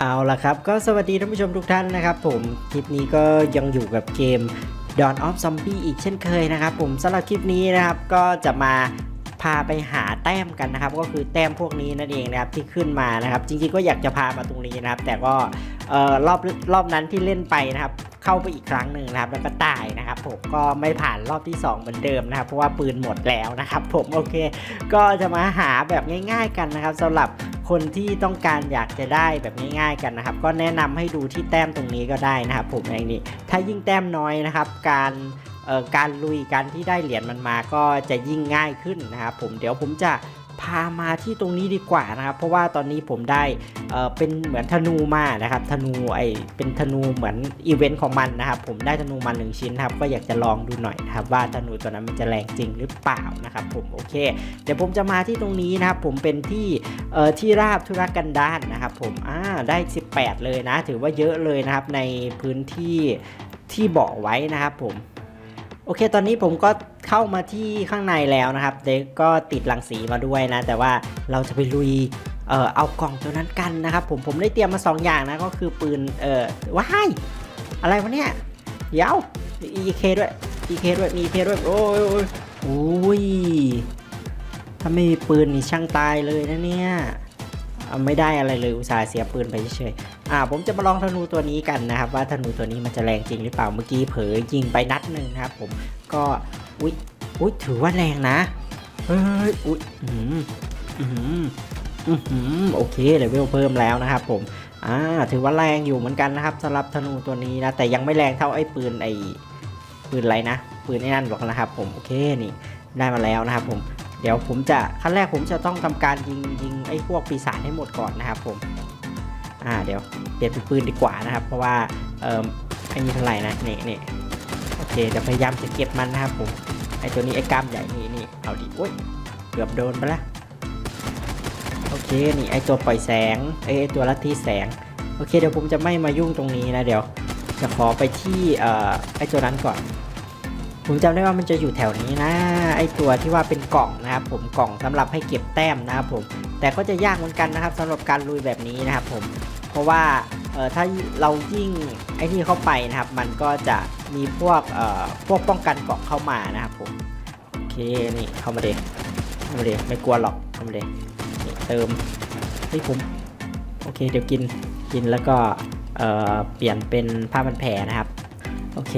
เอาละครับ ก็สวัสดีท่านผู้ชมทุกท่านนะครับผม คลิปนี้ก็ยังอยู่กับเกม Dawn of Zombie อีกเช่นเคยนะครับผมสำหรับคลิปนี้นะครับก็จะมาพาไปหาแต้มกันนะครับ ก็คือแต้มพวกนี้นั่นเองนะครับที่ขึ้นมานะครับ จริงๆก็อยากจะพามาตรงนี้นะครับ แต่ก็รอบรอบนั้นที่เล่นไปนะครับ เข้าไปอีกครั้งหนึ่งนะครับ แล้วก็ตายนะครับ ผมก็ไม่ผ่านรอบที่ 2 เหมือนเดิมนะครับ เพราะว่าปืนหมดแล้วนะครับ ผมโอเค ก็จะมาหาแบบง่าย ๆ กันนะครับสำหรับ คนที่ต้องการอยากจะได้แบบง่ายๆกันนะครับ ก็แนะนำให้ดูที่แต้มตรงนี้ก็ได้นะครับ ผมอย่างนี้ ถ้ายิ่งแต้มน้อยนะครับ การเอ่อการลุยการที่ได้เหรียญมันมาก็จะยิ่งง่ายขึ้นนะครับผมเดี๋ยวผมจะ พามาที่ตรงนี้ดีกว่านะครับ เพราะว่าตอนนี้ผมได้เออเป็นเหมือนธนูมานะครับ ธนูไอเป็นธนูเหมือนอีเวนต์ของมันนะครับ ผมได้ธนูมาหนึ่งชิ้นครับ ก็อยากจะลองดูหน่อยนะครับว่าธนูตัวนั้นมันจะแรงจริงหรือเปล่านะครับ ผมโอเค เดี๋ยวผมจะมาที่ตรงนี้นะครับ ผมเป็นที่เออที่ราบธุรกันดารนะครับ ผมอ่าได้ 18 เลยนะ ถือว่าเยอะเลยนะครับในพื้นที่ที่บอกไว้นะครับผม โอเค ตอนนี้ผมก็เข้ามาที่ข้างในแล้วนะครับ เด็กก็ติดรังสีมาด้วยนะ แต่ว่าเราจะไปลุยเอ่อเอากล่องตัวนั้นกันนะครับ ผมผมได้เตรียมมา 2 อย่างนะ ก็คือปืนเอ่อว้ายอะไรวะเนี่ยเดี๋ยว EK ด้วย EK ด้วยมี EK ด้วยโอ้ยโอ้ยโอ้ยถ้าไม่มีปืนนี่ช่างตายเลยนะเนี่ย ไม่ได้อะไรเลยอุตส่าห์เสียปืนไปเฉย อ่าผมจะมาลองธนูตัวนี้กันนะครับ ว่าธนูตัวนี้มันจะแรงจริงหรือเปล่าเมื่อกี้เผลอยิงไปนัดหนึ่งนะครับ ผมก็อุ๊ยอุ๊ยถือว่าแรงนะเฮ้ยอุ๊ยอืมอืมอืมโอเคเลเวลเพิ่มแล้วนะครับ ผมอ่าถือว่าแรงอยู่เหมือนกันนะครับสำหรับธนูตัวนี้นะแต่ยังไม่แรงเท่าไอ้ปืนไอ้ปืนอะไรนะปืนไอ้นั่นหรอกนะครับ ผมโอเคนี่ได้มาแล้วนะครับ ผมเดี๋ยวผมจะขั้นแรกผมจะต้องทำการยิงยิงไอ้พวกปีศาจให้หมดก่อนนะครับ ผม อ่าเดี๋ยวเปลี่ยนเป็นปืนดีกว่านะครับ เพราะว่าเอ่อไอ้นี่เท่าไหร่นะนี่นี่โอเคเดี๋ยวพยายามจะเก็บมันนะครับผมไอ้ตัวนี้ไอ้กล้ามใหญ่นี่นี่เอาดิโอ้ยเกือบโดนไปละโอเคนี่ไอ้ตัวปล่อยแสงไอ้ตัวลัทธิแสงโอเคเดี๋ยวผมจะไม่มายุ่งตรงนี้นะเดี๋ยวจะขอไปที่เอ่อไอ้ตัวนั้นก่อน ผมจำได้ว่ามันจะอยู่แถวนี้นะ ไอ้ตัวที่ว่าเป็นกล่องนะครับผมกล่องสำหรับให้เก็บแต้มนะครับผมแต่ก็จะยากเหมือนกันนะครับสำหรับการลุยแบบนี้นะครับผม ราะว่าเออถ้าเรายิ่งไอ้นี่เข้าไปนะครับ มันก็จะมีพวกเอ่อพวกป้องกันเกาะเข้ามานะครับผมโอเคนี่เข้ามาเดเข้ามาเดไม่กลัวหรอกเข้ามาเดนี่เติมเฮ้ผมโอเคเดี๋ยวกินกินแล้วก็เอ่อเปลี่ยนเป็นผ้าพันแผลนะครับโอเค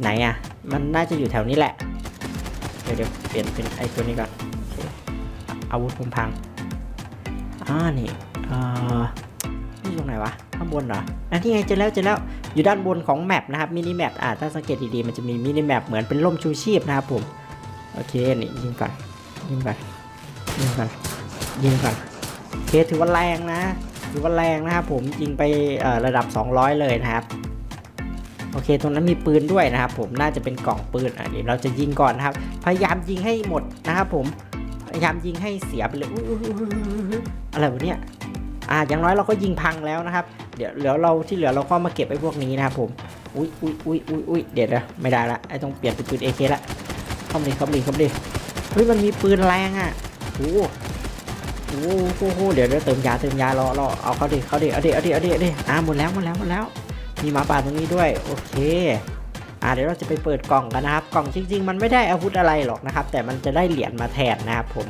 ไหนอะมันน่าจะอยู่แถวนี้แหละเดี๋ยวเดี๋ยวเปลี่ยนเป็นไอ้ตัวนี้ก่อนออาวุธผมพังอ่านี่เอ่อ ตรงไหนวะ ข้างบนเหรออันนี้ไงเจอแล้วเจอแล้ว อยู่ด้านบนของแมปนะครับ มินิแมป อ่าถ้าสังเกตดีๆ มันจะมีมินิแมปเหมือนเป็นร่มชูชีพนะครับผม โอเค นี่ยิงก่อน ยิงก่อน ยิงก่อน ยิงก่อนโอเคถือว่าแรงนะ ถือว่าแรงนะครับผม ยิงไประดับ 200 เลยนะครับโอเค ตรงนั้นมีปืนด้วยนะครับผม น่าจะเป็นกล่องปืนอะเดี๋ยวเราจะยิงก่อนนะครับ พยายามยิงให้หมดนะครับผม พยายามยิงให้เสียไปเลยอุ๊ยอุ๊ยอุ๊ยอุ๊ยอุ๊ยอะไรวะเนี่ย อ่าอย่างน้อยเราก็ยิงพังแล้วนะครับ เดี๋ยวเหลือเราที่เหลือเราก็มาเก็บไอ้พวกนี้นะครับผมอุ้ยอุ้ยอุ้ยอุ้ยอุ้ยเดี๋ยวนะไม่ได้ละไอ้ต้องเปลี่ยนเป็นปืน AK ละเข้ามาดิเข้ามาดิเข้ามาดิเฮ้ยมันมีปืนแรงอะโอ้โหโอ้โหเดี๋ยวเดี๋ยวเติมยาเติมยารอรอเอาเข้าดิเข้าดิเอาดิเอาดิเอาดิเอาดิอ่าหมดแล้วหมดแล้วหมดแล้วมีหมาป่าตรงนี้ด้วยโอเคอ่าเดี๋ยวเราจะไปเปิดกล่องกันนะครับ กล่องจริง ๆ มันไม่ได้อาวุธอะไรหรอกนะครับ แต่มันจะได้เหรียญมาแทนนะครับผม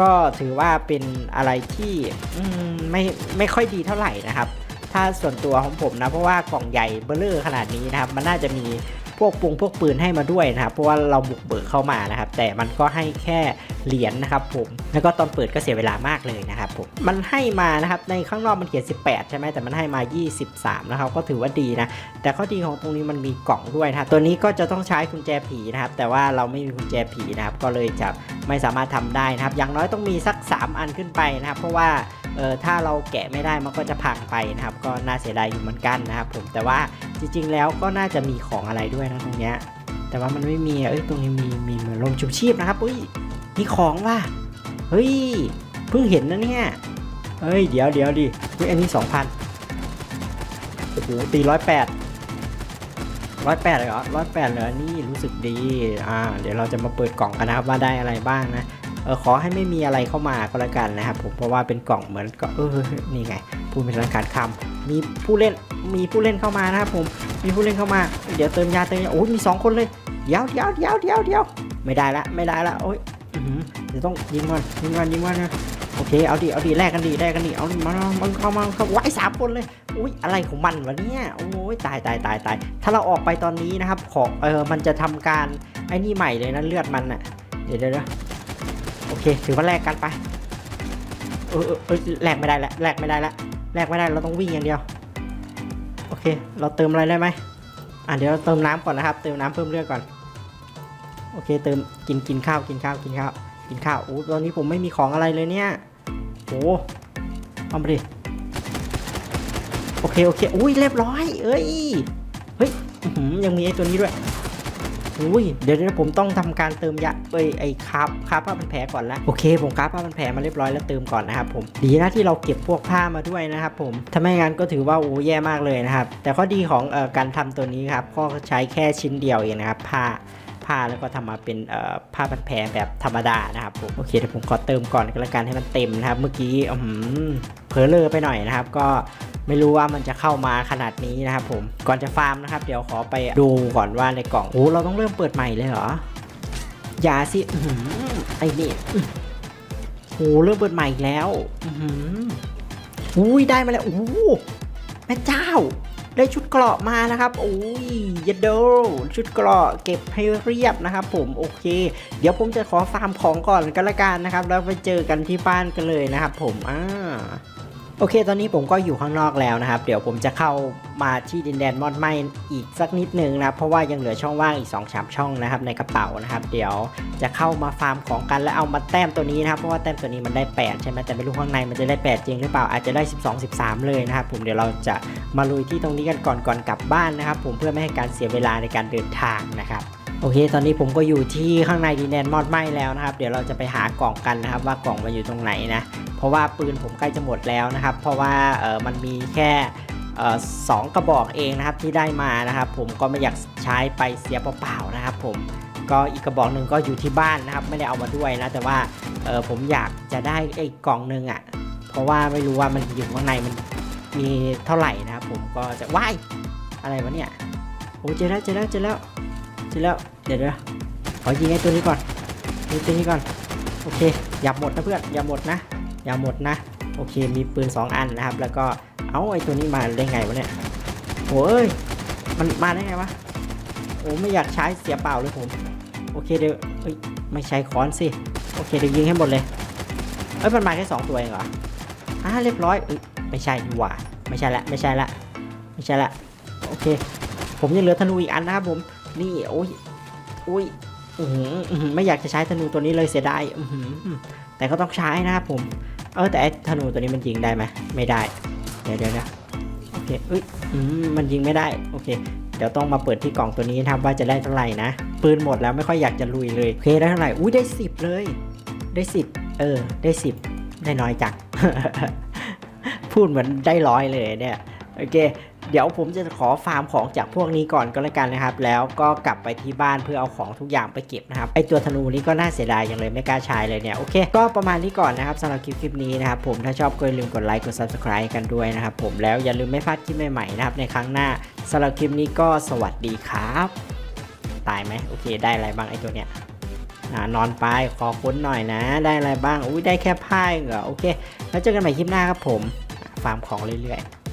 ก็ถือว่าเป็นอะไรที่ไม่ไม่ค่อยดีเท่าไหร่นะครับ ถ้าส่วนตัวของผมนะ เพราะว่ากล่องใหญ่เบลเลอร์ขนาดนี้นะครับ มันน่าจะมี พวกปุงพวกปืนให้มาด้วยนะครับ เพราะว่าเราบุกเบิกเข้ามานะครับ แต่มันก็ให้แค่เหรียญนะครับผมแล้วก็ตอนเปิดก็เสียเวลามากเลยนะครับผมมันให้มานะครับในข้างนอกมันเขียน 18 ใช่ไหมแต่มันให้มา 23 นะครับ ก็ถือว่าดีนะ แต่ข้อดีของตรงนี้มันมีกล่องด้วยนะตัวนี้ก็จะต้องใช้กุญแจผีนะครับ แต่ว่าเราไม่มีกุญแจผีนะครับ ก็เลยจะไม่สามารถทำได้นะครับ อย่างน้อยต้องมีสัก 3 อันขึ้นไปนะครับ เพราะว่าเออถ้าเราแกะไม่ได้มันก็จะพังไปนะครับ ก็น่าเสียดายอยู่เหมือนกันนะครับผมแต่ว่า จริงๆแล้วก็น่าจะมีของอะไรด้วยนะตรงเนี้ยแต่ว่ามันไม่มีอะเอ้ยตรงนี้มีมีเหมือนลมชุบชีพนะครับอุ้ยมีของว่ะเฮ้ยเพิ่งเห็นนะเนี่ยเฮ้ยเดี๋ยวเดี๋ยวดิเฮ้ยอันนี้2,000โอ้โหตีร้อยแปดร้อยแปดเลยเหรอร้อยแปดเลยนี่รู้สึกดีอ่าเดี๋ยวเราจะมาเปิดกล่องกันนะครับว่าได้อะไรบ้างนะเออขอให้ไม่มีอะไรเข้ามาก็แล้วกันนะครับผมเพราะว่าเป็นกล่องเหมือนก็เออนี่ไงผมพูดเป็นทางการคำมีผู้เล่น มีผู้เล่นเข้ามานะครับผมมีผู้เล่นเข้ามา เดี๋ยวเติมยาเติมยาโอ้ยมีสองคนเลยเดี๋ยวเดี๋ยวเดี๋ยวเดี๋ยวเดี๋ยวไม่ได้ละไม่ได้ละโอ้ยเดี๋ยวต้องยิงมันยิงมันยิงมันนะโอเคเอาดิเอาดิแลกกันดิแลกกันดิเอามามามันเข้ามาเข้าไว้สามคนเลยอุ้ยอะไรของมันวะเนี่ยโอ้ยตายตายตายตายถ้าเราออกไปตอนนี้นะครับของเออมันจะทำการไอ้นี่ใหม่เลยนะเลือดมันอะเดี๋ยวเดี๋ยวเดี๋ยวโอเคถือว่าแลกกันไปเออเออแลกไม่ได้ละแลกไม่ได้ละแลกไม่ได้เราต้องวิ่งอย่างเดียว เคเราเติมอะไรได้ไหมอะเดี๋ยวเราเติมน้ำก่อนนะครับ เติมน้ำเพิ่มเลือดก่อน โอเค เติมกินกินข้าวกินข้าวกินข้าวกินข้าวโอ้ตอนนี้ผมไม่มีของอะไรเลยเนี่ยโอ้เอามาดิโอเคโอเคอุ้ยเรียบร้อย เอ้ยเฮ้ยยังมีไอ้ตัวนี้ด้วย อุ้ยเดี๋ยวเดี๋ยวผมต้องทำการเติมยาเอ้ยไอ้คาบคาบผ้าพันแผลก่อนละโอเค ผมคาบผ้าพันแผลมาเรียบร้อยแล้วเติมก่อนนะครับผมดีนะที่เราเก็บพวกผ้ามาด้วยนะครับผมถ้าไม่งั้นก็ถือว่าโอ้แย่มากเลยนะครับแต่ข้อดีของเอ่อการทำตัวนี้ครับก็ใช้แค่ชิ้นเดียวเองนะครับผ้าผ้าแล้วก็ทำมาเป็นเอ่อผ้าพันแผลแบบธรรมดานะครับผมโอเคเดี๋ยวผมขอเติมก่อนก็แล้วกันให้มันเต็มนะครับ เมื่อกี้อือหือเลอเลอไปหน่อยนะครับ ก็ ไม่รู้ว่ามันจะเข้ามาขนาดนี้นะครับผมก่อนจะฟาร์มนะครับ เดี๋ยวขอไปดูก่อนว่าในกล่องโอ้เราต้องเริ่มเปิดใหม่เลยเหรออย่าสิอไอ้นี่โอ้เริ่มเปิดใหม่อีกแล้วอุ้ยได้มาแล้วโอ้แม่เจ้า ได้ชุดเกราะมานะครับโอ้ยเยดโดชุดเกราะเก็บให้เรียบนะครับ ผมโอเค เดี๋ยวผมจะขอฟาร์มของก่อนก็แล้วกันนะครับ แล้วไปเจอกันที่บ้านกันเลยนะครับ ผมอ่า โอเค ตอนนี้ผมก็อยู่ข้างนอกแล้วนะครับ เดี๋ยวผมจะเข้ามาที่ดินแดนมอดไหมอีกสักนิดนึงนะเพราะว่ายังเหลือช่องว่างอีก2อสามช่องนะครับในกระเป๋านะครับ เดี๋ยวจะเข้ามาฟาร์มของกันแล้วเอามาแต้มตัวนี้นะครับเพราะว่าแต้มตัวนี้มันได้ 8 ใช่ไหมแต่ไม่รู้ข้างในมันจะได้ 8 จริงหรือเปล่าอาจจะได้ 12 13 เลยนะครับผมเดี๋ยวเราจะมาลุยที่ตรงนี้กันก่อนก่อนกลับบ้านนะครับ ผมเพื่อไม่ให้การเสียเวลาในการเดินทางนะครับ โอเค ตอนนี้ผมก็อยู่ที่ข้างในดินแดนมอดไหมแล้วนะครับ เดี๋ยวเราจะไปหากล่องกันนะครับ ว่ากล่องมันอยู่ตรงไหนนะ เพราะว่าปืนผมใกล้จะหมดแล้วนะครับ เพราะว่าเออมันมีแค่เออสองกระบอกเองนะครับที่ได้มานะครับ ผมก็ไม่อยากใช้ไปเสียเปล่าๆนะครับ ผมก็อีกกระบอกหนึ่งก็อยู่ที่บ้านนะครับ ไม่ได้เอามาด้วยนะแต่ว่าเออผมอยากจะได้ไอ้กล่องหนึ่งอะ่ะ เพราะว่าไม่รู้ว่ามันอยู่ข้างในมันมีเท่าไหร่นะครับ ผมก็จะว่ายอะไรวะเนี่ยโอ้เจอแล้วเจอแล้วเจอแล้ว เจอแล้ว เดี๋ยวเดี๋ยวขอยิงไอ้ตัวนี้ก่อนยิงตัวนี้ก่อน โอเค อย่าหมดนะเพื่อน อย่าหมดนะ อย่าหมดนะ โอเค มีปืน 2 อันนะครับ แล้วก็ เอาไอ้ตัวนี้มาได้ไงวะเนี่ยโอ้ย มันมาได้ไงวะ โอ้ไม่อยากใช้เสียเปล่าเลยผม โอเคเดี๋ยวเอ้ย ไม่ใช้ค้อนสิ โอเคเดี๋ยวยิงให้หมดเลย เอ้ยมันมาแค่สองตัวเองเหรอ อ่าเรียบร้อยเอ้ยไม่ใช่ดีกว่า ไม่ใช่ละ ไม่ใช่ละ ไม่ใช่ละ โอเค ผมยังเหลือธนูอีกอันนะครับผม นี่โอ้ยโอ้ยไม่อยากจะใช้ธนูตัวนี้เลยเสียดายแต่ก็ต้องใช้นะครับผม เออแต่ธนูตัวนี้มันยิงได้ไหมไม่ได้ เดี๋ยวเดี๋ยวนะโอเคเอ้ยอืมมันยิงไม่ได้ โอเค เดี๋ยวต้องมาเปิดที่กล่องตัวนี้นะครับว่าจะได้เท่าไหร่นะ ปืนหมดแล้วไม่ค่อยอยากจะลุยเลย โอเคได้เท่าไหร่ อุ้ยได้สิบเลย ได้สิบเออ ได้สิบได้น้อยจัง พูดเหมือนได้ร้อยเลยเนี่ย โอเค เดี๋ยวผมจะขอฟาร์มของจากพวกนี้ก่อนก็แล้วกันนะครับ แล้วก็กลับไปที่บ้านเพื่อเอาของทุกอย่างไปเก็บนะครับไอตัวธนูนี้ก็น่าเสียดายอย่างเลยไม่กล้าใช้เลยเนี่ยโอเคก็ประมาณนี้ก่อนนะครับสำหรับคลิปคลิปนี้นะครับผมถ้าชอบก็อย่าลืมกดไลค์กด subscribe กันด้วยนะครับผมแล้วอย่าลืมไม่พลาดคลิปใหม่ๆนะครับในครั้งหน้าสำหรับคลิปนี้ก็สวัสดีครับ ตายไหมโอเค ได้อะไรบ้างไอตัวเนี้ยนอนไปขอค้นหน่อยนะ ได้อะไรบ้างอุ้ยได้แค่ผ้าเองเหรอโอเค แล้วเจอกันใหม่คลิปหน้าครับผมฟาร์มของเรื่อยๆ